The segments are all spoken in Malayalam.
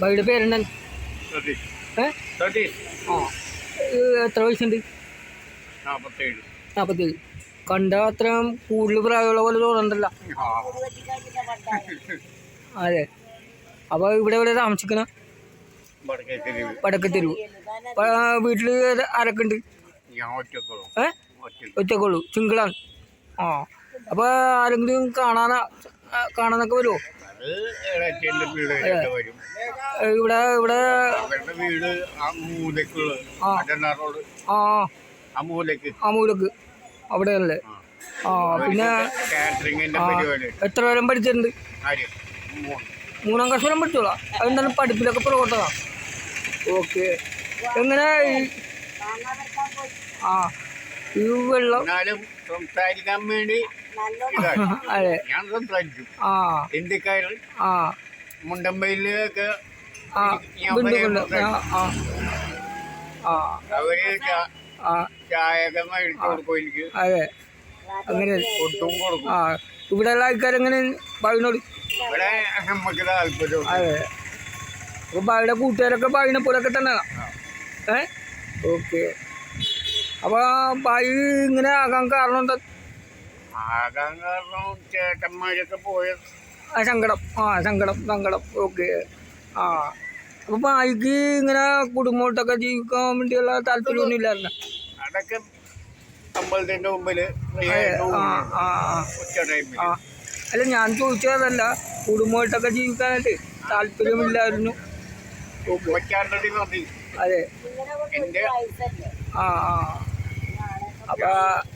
ഭായിയുടെ പേരെന്താണ് ആ. എത്ര വയസ്സുണ്ട്? നാൽപ്പത്തേഴ് കണ്ട അത്രയും കൂടുതൽ പ്രായമുള്ള പോലെ തോന്നണ്ടല്ല അതെ. അപ്പോൾ ഇവിടെ ഇവിടെ താമസിക്കണ? വടക്കേ തെരുവ് വടക്കത്തെരുവ് വീട്ടിൽ ആരൊക്കെ ഉണ്ട്? ഒറ്റക്കുള്ളൂ. ഏ? ഒറ്റക്കുള്ളൂ. സിംഗിളാണ്. ആ. അപ്പോൾ ആരെങ്കിലും കാണാനാ കാണാനൊക്കെ വരുമോ ഇവിടെ ഇവിടെ വീട് ആ ആ. മൂലക്ക്. അവിടെയല്ലേ ആ. പിന്നെ എത്ര വരം പഠിച്ചിട്ടുണ്ട്? മൂന്ന്. ക്ലാസ് വരെ പഠിച്ചോളാം. അതെന്താണ് പഠിപ്പിലൊക്കെ പുറകോട്ടതാ ഓക്കെ. എങ്ങനെ ആ ഈ വെള്ളം സംസാരിക്കാൻ വേണ്ടി അതെ. ഞാൻ സംസാരിക്കും. ആ. ഹിന്ദിക്കാരിൽ ആ. മുണ്ടമ്പയിലൊക്കെ ആ. അവർ ചായയൊക്കെ മേടിച്ചു കൊടുക്കും എനിക്ക് അതെ. അങ്ങനെ. ഒട്ടും കൊടുക്കും. ആ. ഇവിടെയുള്ള ആൾക്കാരെങ്ങനെ ബാവിനോട് ഇവിടെ നമുക്ക് താല്പര്യം അതെ. അപ്പോൾ ബാവിയുടെ കൂട്ടുകാരൊക്കെ ബാവിനെ പോലൊക്കെ തന്നെ. ഏ? ഓക്കെ. അപ്പോൾ ബായി ഇങ്ങനെ ആകാൻ കാരണം എന്താ? ആകാൻ കാരണം ചേട്ടന്മാരൊക്കെ പോയ ആ സങ്കടം. ആ സങ്കടം സങ്കടം. ഓക്കെ. ആ. അപ്പോൾ ബായിക്ക് ഇങ്ങനെ കുടുംബമായിട്ടൊക്കെ ജീവിക്കാൻ വേണ്ടിയുള്ള താല്പര്യമൊന്നും ഇല്ലായിരുന്നു? അതൊക്കെ ടൈമിൽ ആ അല്ല ഞാൻ ചോദിച്ചതല്ല കുടുംബമായിട്ടൊക്കെ ജീവിക്കാനായിട്ട് താല്പര്യമില്ലായിരുന്നു. അതെ. ആ ആ. അപ്പം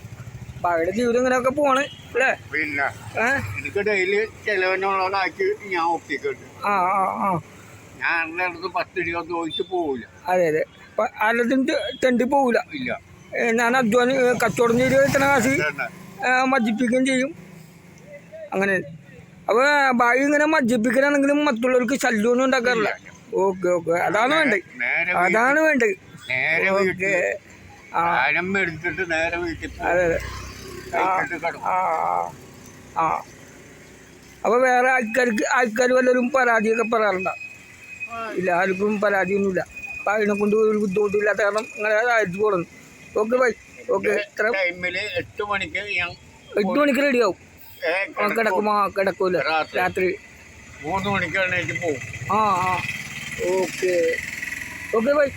അവരുടെ ജീവിതം ഇങ്ങനെയൊക്കെ പോണ് അല്ലേ? പിന്നെ എനിക്ക് ഡെയിലി ചെലവിനുള്ളതാക്കി ഞാൻ ഒപ്പിക്കിട്ടു ആ ആ ആ. ഞാൻ എന്റെ അടുത്ത് പത്ത് രൂപ ചോദിച്ചു പോവില്ല അതെ അതെ. അപ്പം ആരും തെണ്ടി പോവില്ല ഇല്ല. ഏ, ഞാൻ അധ്വാനി ഏ, കച്ചവടം ചെയ്ത് എത്തണ കാശ്. ഏ, ചെയ്യും. അങ്ങനെ. അപ്പോൾ ഭാവി ഇങ്ങനെ മദ്യപ്പിക്കലാണെങ്കിലും മറ്റുള്ളവർക്ക് ശല്യമൊന്നും ഉണ്ടാക്കാറില്ല. Okay okay. അതാണ് വേണ്ടത്. നേരെ അതാണ് വേണ്ടത്. ഓക്കെ. ആ. എടുത്തിട്ട് നേരെ വീട്ടിൽ. അതെ അതെ. ആ ആ അപ്പോൾ വേറെ ആൾക്കാർക്ക് ആൾക്കാർ വല്ലവരും പരാതിയൊക്കെ പറയാറുണ്ടോ? ഇല്ല ആർക്കും പരാതിയൊന്നുമില്ല. അപ്പം അതിനെ കൊണ്ട് ഒരു ബുദ്ധിമുട്ടില്ലാത്ത കാരണം നിങ്ങളെ അയച്ചു പോകണം ഓക്കെ ബൈ. ഓക്കെ ഇത്ര. എട്ട് മണിക്ക് എട്ട് മണിക്ക് റെഡിയാവും. ആ കിടക്കും. ആ കിടക്കൂല. രാത്രി. മൂന്ന് മണിക്ക് എണീറ്റ് പോകും ആ ആ. ഓക്കെ. Okay bye.